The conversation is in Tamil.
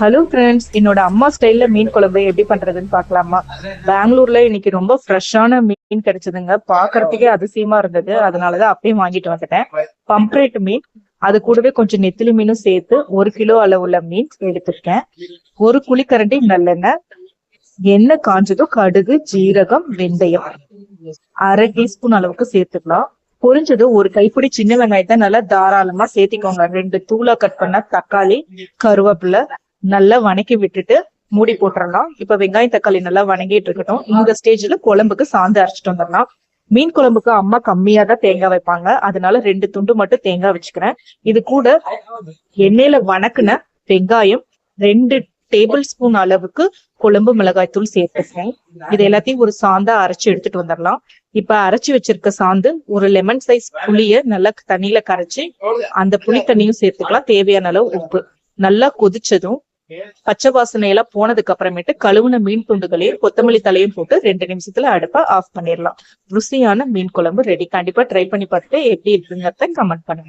ஹலோ ஃப்ரெண்ட்ஸ் என்னோட அம்மா ஸ்டைல்ல மீன் குழம்பு எப்படி பண்றதுன்னு பார்க்கலாமா? பெங்களூர்ல இன்னைக்கு ரொம்ப ஃப்ரெஷ்ஷான மீன் கிடைச்சதுங்க. பாக்குறதுக்கே அதிசயமா இருந்தது. அதனாலதான் அப்பயும் வாங்கிட்டு வந்துட்டேன். பம்ப்ரேட் மீன். அது கூடவே கொஞ்சம் நெத்திலி மீனும் சேர்த்து ஒரு கிலோ அளவுள்ள மீன் எடுத்திருக்கேன். ஒரு குழிக்கரண்டி நல்லெண்ணெய் எண்ணெய் காஞ்சதும் கடுகு ஜீரகம் வெந்தயம். அரை டீஸ்பூன் அளவுக்கு சேர்த்துக்கலாம். பொரிஞ்சது ஒரு கைப்பிடி சின்ன வெங்காயத்தை நல்லா தாராளமா சேர்த்திக்கோங்க. ரெண்டு தூளா கட் பண்ண தக்காளி கருவேப்பிலை நல்லா வணக்கி விட்டுட்டு மூடி போட்டுறலாம். இப்ப வெங்காயம் தக்காளி நல்லா வணங்கிட்டு இருக்கட்டும். இந்த ஸ்டேஜ்ல குழம்புக்கு சாந்து அரைச்சிட்டு வந்துடலாம். மீன் குழம்புக்கு அம்மா கம்மியா தான் தேங்காய் வைப்பாங்க. அதனால ரெண்டு துண்டு மட்டும் தேங்காய் வச்சுக்கிறேன். இது கூட எண்ணெயில வணக்குன வெங்காயம் ரெண்டு டேபிள் ஸ்பூன் அளவுக்கு குழம்பு மிளகாய் தூள் சேர்த்துக்கிறேன். இது எல்லாத்தையும் ஒரு சாந்தா அரைச்சு எடுத்துட்டு வந்துடலாம். இப்ப அரைச்சு வச்சிருக்க சாந்து ஒரு லெமன் சைஸ் புளிய நல்லா தண்ணியில கரைச்சு அந்த புளி தண்ணியும் சேர்த்துக்கலாம். தேவையான அளவு உப்பு. நல்லா கொதிச்சதும் பச்சை வாசனை எல்லாம் போனதுக்கு அப்புறமேட்டு கழுவுன மீன் துண்டுகளையும் கொத்தமல்லி தலையும் போட்டு ரெண்டு நிமிஷத்துல அடுப்பை ஆஃப் பண்ணிடலாம் ருசியான மீன் குழம்பு ரெடி கண்டிப்பா ட்ரை பண்ணி பார்த்துட்டு எப்படி இருக்குங்கிறத கமெண்ட் பண்ணுங்க.